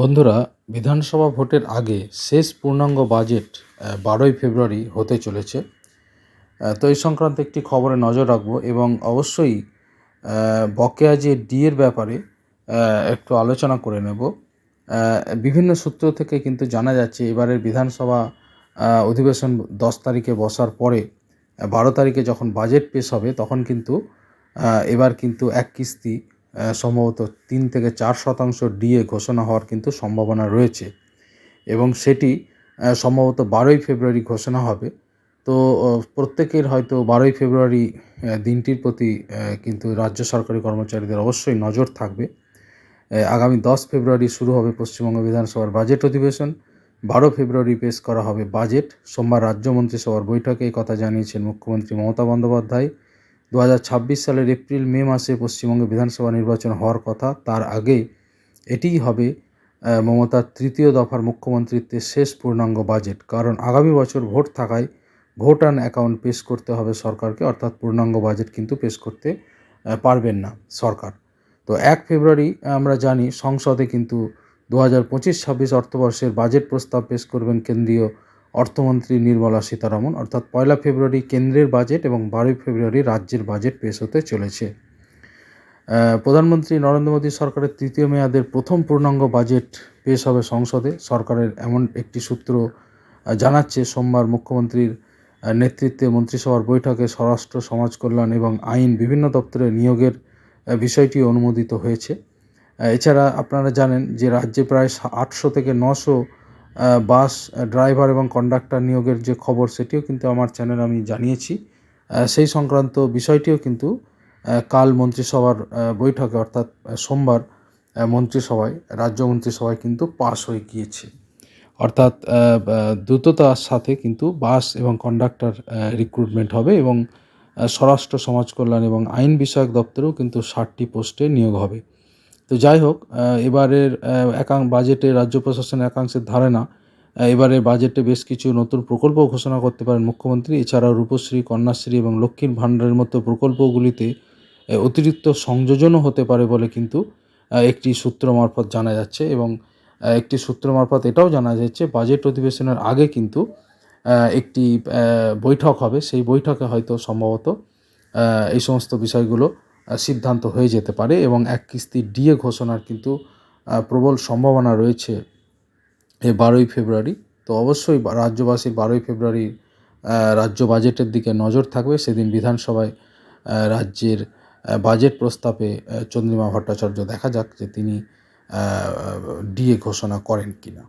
বন্ধুরা, বিধানসভা ভোটের আগে শেষ পূর্ণাঙ্গ বাজেট বারোই ফেব্রুয়ারি হতে চলেছে। তো এই সংক্রান্ত একটি খবরে নজর রাখব এবং অবশ্যই বকেয়া যে ডিএর ব্যাপারে একটু আলোচনা করে নেব। বিভিন্ন সূত্র থেকে কিন্তু জানা যাচ্ছে, এবারের বিধানসভা অধিবেশন দশ তারিখে বসার পরে বারো তারিখে যখন বাজেট পেশ হবে, তখন কিন্তু এবার কিন্তু এক কিস্তি সম্ভবত তিন থেকে চার শতাংশ ডিএ ঘোষণা হওয়ার কিন্তু সম্ভাবনা রয়েছে। এবং সেটি সম্ভবত বারোই ফেব্রুয়ারি ঘোষণা হবে। তো প্রত্যেকের হয়তো বারোই ফেব্রুয়ারি দিনটির প্রতি কিন্তু রাজ্য সরকারি কর্মচারীদের অবশ্যই নজর থাকবে। আগামী দশ ফেব্রুয়ারি শুরু হবে পশ্চিমবঙ্গ বিধানসভার বাজেট অধিবেশন। বারো ফেব্রুয়ারি পেশ করা হবে বাজেট। সোমবার রাজ্য মন্ত্রিসভার বৈঠকে কথা জানিয়েছেন মুখ্যমন্ত্রী মমতা বন্দ্যোপাধ্যায়। দু হাজার ছাব্বিশ সালের এপ্রিল, মে মাসে পশ্চিমবঙ্গে বিধানসভা নির্বাচন হওয়ার কথা, তার আগে এটিই হবে মমতার তৃতীয় দফার মুখ্যমন্ত্রীত্বের শেষ পূর্ণাঙ্গ বাজেট। কারণ আগামী বছর ভোট থাকায় ভোট অ্যান্ড অ্যাকাউন্ট পেশ করতে হবে সরকারকে, অর্থাৎ পূর্ণাঙ্গ বাজেট কিন্তু পেশ করতে পারবেন না সরকার। তো এক ফেব্রুয়ারি আমরা জানি সংসদে কিন্তু দু হাজার পঁচিশ, ছাব্বিশ অর্থবর্ষের বাজেট প্রস্তাব পেশ করবেন কেন্দ্রীয় অর্থমন্ত্রী নির্মলা সীতারামন, অর্থাৎ পয়লা ফেব্রুয়ারি কেন্দ্রের বাজেট এবং বারোই ফেব্রুয়ারি রাজ্যের বাজেট পেশ হতে চলেছে। প্রধানমন্ত্রী নরেন্দ্র মোদী সরকারের তৃতীয় মেয়াদের প্রথম পূর্ণাঙ্গ বাজেট পেশ হবে সংসদে। সরকারের এমন একটি সূত্র জানাচ্ছে সোমবার মুখ্যমন্ত্রীর নেতৃত্বে মন্ত্রিসভার বৈঠকে স্বরাষ্ট্র সমাজ কল্যাণ এবং আইন বিভিন্ন দপ্তরে নিয়োগের বিষয়টি অনুমোদিত হয়েছে। এছাড়া আপনারা জানেন যে রাজ্যে প্রায় আটশো থেকে নশো বাস ড্রাইভার এবং কন্ডাক্টর নিয়োগের যে খবর, সেটিও কিন্তু আমার চ্যানেলে আমি জানিয়েছি। সেই সংক্রান্ত বিষয়টিও কিন্তু কাল মন্ত্রিসভার বৈঠকে, অর্থাৎ সোমবার মন্ত্রিসভায়, রাজ্য মন্ত্রিসভায় কিন্তু পাশ হয়ে গিয়েছে। অর্থাৎ দ্রুততার সাথে কিন্তু বাস এবং কন্ডাক্টর রিক্রুটমেন্ট হবে এবং স্বরাষ্ট্র, সমাজ কল্যাণ এবং আইন বিষয়ক দপ্তরেও কিন্তু ষাটটি পোস্টে নিয়োগ হবে। তো যাই হোক এবারের একাং বাজেটে রাজ্য প্রশাসনের একাংশের ধারণা আহ, এবারের বাজেটে বেশ কিছু নতুন প্রকল্প ঘোষণা করতে পারেন মুখ্যমন্ত্রী। এছাড়াও রূপশ্রী কন্যাশ্রী এবং লক্ষ্মীর ভাণ্ডারের মতো প্রকল্পগুলিতে অতিরিক্ত সংযোজনও হতে পারে বলে কিন্তু একটি সূত্র মারফত জানা যাচ্ছে এবং একটি সূত্র মারফত এটাও জানা যাচ্ছে বাজেট অধিবেশনের আগে কিন্তু একটি বৈঠক হবে। সেই বৈঠকে হয়তো সম্ভবত এই সমস্ত বিষয়গুলো সিদ্ধান্ত হয়ে যেতে পারে এবং এক কিস্তি ডিএ ঘোষণার কিন্তু প্রবল সম্ভাবনা রয়েছে এ বারোই ফেব্রুয়ারি। তো অবশ্যই রাজ্যবাসীর বারোই ফেব্রুয়ারি রাজ্য বাজেটের দিকে নজর থাকবে। সেদিন বিধানসভায় রাজ্যের বাজেট প্রস্তাবে চন্দ্রিমা ভট্টাচার্য দেখা যাক যে তিনি ডিএ ঘোষণা করেন কিনা।